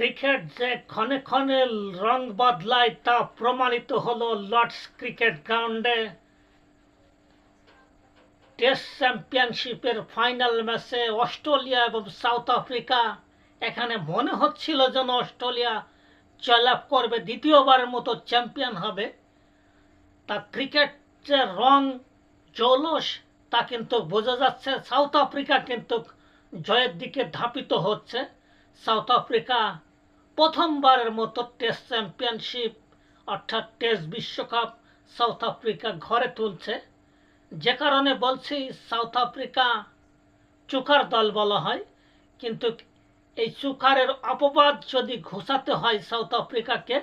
Cricket যে ক্ষণে ক্ষণে রং বদলায় তা প্রমাণিত হলো লর্ডস ক্রিকেট গ্রাউন্ডে। টেস্ট চ্যাম্পিয়নশিপের ফাইনাল ম্যাচে অস্ট্রেলিয়া এবং সাউথ আফ্রিকা, এখানে মনে হচ্ছিল যেন অস্ট্রেলিয়া জয়লাভ করবে, দ্বিতীয়বারের মতো চ্যাম্পিয়ন হবে। তা ক্রিকেট যে রং, জৌলস, তা কিন্তু বোঝা যাচ্ছে সাউথ আফ্রিকা কিন্তু জয়ের দিকে ধাপিত হচ্ছে। সাউথ আফ্রিকা প্রথমবারের মতো টেস্ট চ্যাম্পিয়নশিপ অর্থাৎ টেস্ট বিশ্বকাপ সাউথ আফ্রিকা ঘরে তুলছে। যে কারণে বলছি সাউথ আফ্রিকা চুকার দল বলা হয়, কিন্তু এই চুকারের অপবাদ যদি ঘোষাতে হয় সাউথ আফ্রিকাকে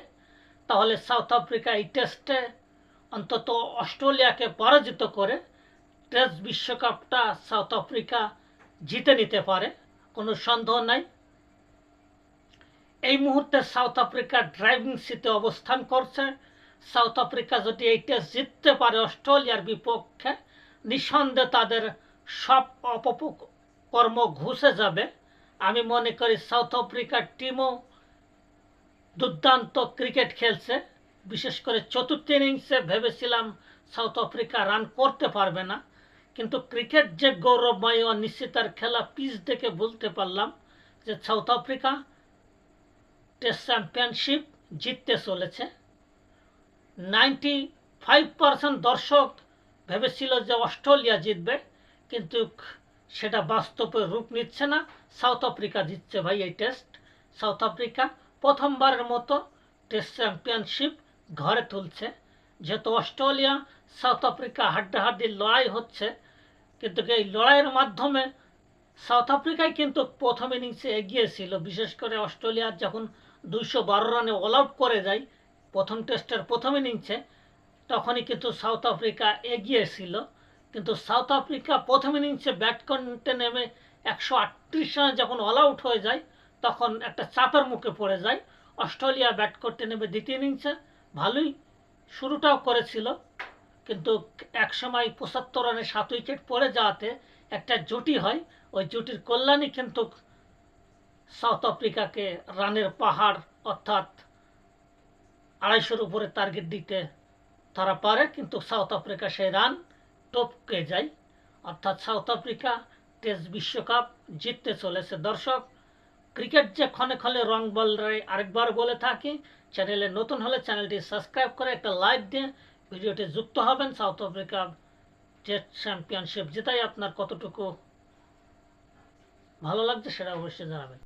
তাহলে সাউথ আফ্রিকা এই টেস্টে অন্তত অস্ট্রেলিয়াকে পরাজিত করে টেস্ট বিশ্বকাপটা সাউথ আফ্রিকা জিতে নিতে পারে, কোনো সন্দেহ নাই। এই মুহূর্তে সাউথ আফ্রিকা ড্রাইভিং সিটে অবস্থান করছে। সাউথ আফ্রিকা যদি এই টেস্ট জিততে পারে, অস্ট্রেলিয়ার বিপক্ষে নিঃসন্দেহে তাদের সব অপকর্ম ঘুষে যাবে। আমি মনে করি সাউথ আফ্রিকার টিমও দুর্দান্ত ক্রিকেট খেলছে। বিশেষ করে চতুর্থ ইনিংসে ভেবেছিলাম সাউথ আফ্রিকা রান করতে পারবে না, কিন্তু ক্রিকেট যে গৌরবময় ও নিশ্চিতার খেলা পিচ দেখে বলতে পারলাম যে সাউথ আফ্রিকা টেস্ট চ্যাম্পিয়নশিপ জিততে চলেছে। নাইনটি ফাইভ পার্সেন্ট দর্শক ভেবেছিল যে অস্ট্রেলিয়া জিতবে, কিন্তু সেটা বাস্তবে রূপ নিচ্ছে না। সাউথ আফ্রিকা জিতছে ভাই এই টেস্ট। সাউথ আফ্রিকা প্রথমবারের মতো টেস্ট চ্যাম্পিয়নশিপ ঘরে তুলছে। যেহেতু অস্ট্রেলিয়া সাউথ আফ্রিকা হাড্ডাহাড্ডি লড়াই হচ্ছে, কিন্তু এই লড়াইয়ের মাধ্যমে সাউথ আফ্রিকায় কিন্তু প্রথম ইনিংসে এগিয়ে ছিল। বিশেষ করে অস্ট্রেলিয়ার যখন দুইশো বারো রানে অল আউট করে যায়, প্রথম টেস্টের প্রথম ইনিংসে তখনই কিন্তু সাউথ আফ্রিকা এগিয়ে ছিল কিন্তু সাউথ আফ্রিকা প্রথম ইনিংসে ব্যাট করতে নেমে একশো আটত্রিশ রানে যখন অল আউট হয়ে যায়, তখন একটা চাপের মুখে পড়ে যায়। অস্ট্রেলিয়া ব্যাট করতে নেমে দ্বিতীয় ইনিংসে ভালোই শুরুটাও করেছিল। কিন্তু একসময় পঁচাত্তর রানে সাত উইকেট পড়ে যাওয়াতে একটা জুটি হয়, ওই জুটির কল্যাণই কিন্তু সাউথ আফ্রিকাকে রানের পাহাড়, অর্থাৎ আড়াইশোর উপরে টার্গেট দিতে তারা পারে, কিন্তু সাউথ আফ্রিকা সেই রান টপকে যায়। অর্থাৎ সাউথ আফ্রিকা টেস্ট বিশ্বকাপ জিততে চলেছে। দর্শক, ক্রিকেট যে ক্ষণে ক্ষণে রং বলে আরেকবার বলে থাকি, চ্যানেলে নতুন হলে চ্যানেলটি সাবস্ক্রাইব করে একটা লাইক দিয়ে ভিডিওটি যুক্ত হবেন। সাউথ আফ্রিকা টেস্ট চ্যাম্পিয়নশিপ জেতাই আপনার কতটুকু ভালো লাগছে সেটা অবশ্যই জানাবেন।